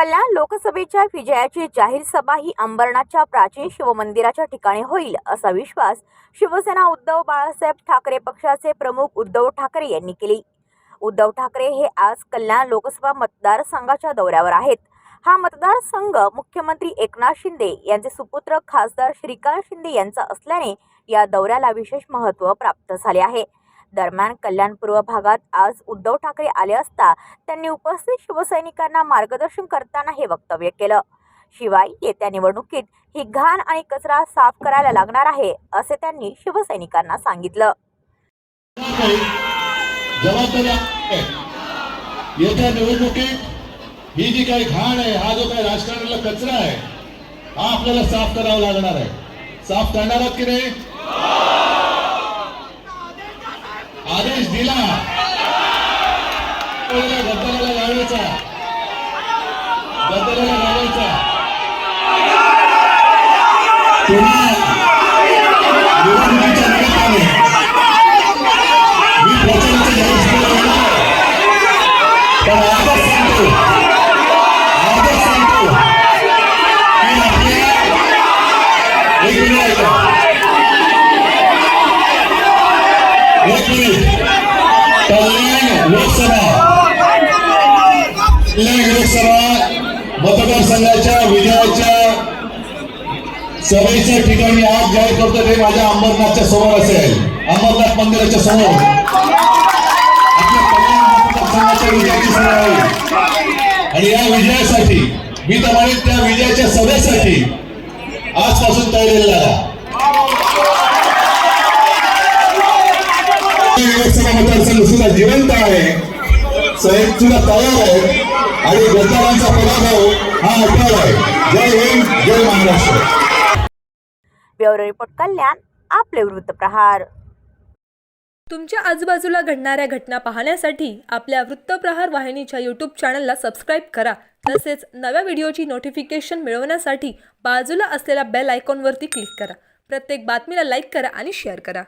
कल्याण लोकसभेच्या विजयाची जाहीर सभा ही अंबरनाथच्या प्राचीन शिवमंदिराच्या ठिकाणी होईल असा विश्वास शिवसेना उद्धव बाळासाहेब ठाकरे पक्षाचे प्रमुख उद्धव ठाकरे यांनी केली. उद्धव ठाकरे हे आज कल्याण लोकसभा मतदारसंघाच्या दौऱ्यावर आहेत. हा मतदारसंघ मुख्यमंत्री एकनाथ शिंदे यांचे सुपुत्र खासदार श्रीकांत शिंदे यांचा असल्याने या दौऱ्याला विशेष महत्त्व प्राप्त झाले आहे. दरम्यान कल्याण पूर्व भागात आज उद्धव ठाकरे आले असता त्यांनी उपस्थित शिवसैनिकांना मार्गदर्शन करताना हे वक्तव्य केलं. शिवाय येत्या निवडणुकीत ही घाण आणि कचरा साफ करायला लागणार आहे असे त्यांनी शिवसैनिकांना सांगितलं. येत्या निवडणुकीत ही जी काही घाण आहे हा जो काही राजकारणाला कचरा आहे हा आपल्याला साफ करावा लागणार आहे. साफ करणार आहात की नाही? आदेश दिला पहिल्या गद्दाराला लावायचा गद्दाराला लावायचा पुन्हा निवडणुकीच्या निमित्ताने मी प्रचाराचं जाहीर सभेला येणार आहे. पण आजच सांगतो एक कल्याण लोकसभा कल्याण लोकसभा मतदारसंघाच्या विजयाच्या सभेच्या ठिकाणी आज जाहीर करतो ते माझ्या अंबरनाथच्या समोर असेल. अंबरनाथ मंदिराच्या समोर. आपल्या कल्याण मतदारसंघाच्या विजयाची सभा होईल आणि या विजयासाठी मी तर म्हणेन त्या विजयाच्या सभेसाठी आजपासून तयारी लागा लोकसभा मतदारसंघ सुद्धा जिवंत आहे. साहेब सुद्धा तयार आहे आणि गद्दारांचा पराभव हा अटळ आहे. जय हिंद जय महाराष्ट्र. ब्युरो रिपोर्ट कल्याण आपले वृत्त प्रहार. तुमच्या आजूबाजूला घडणाऱ्या घटना पाहण्यासाठी आपल्या वृत्तप्रहार वाहिनीच्या यूट्यूब चॅनलला सबस्क्राईब करा. तसेच नव्या व्हिडिओची नोटिफिकेशन मिळवण्यासाठी बाजूला असलेल्या बेल आयकॉनवरती क्लिक करा. प्रत्येक बातमीला लाईक करा आणि शेअर करा.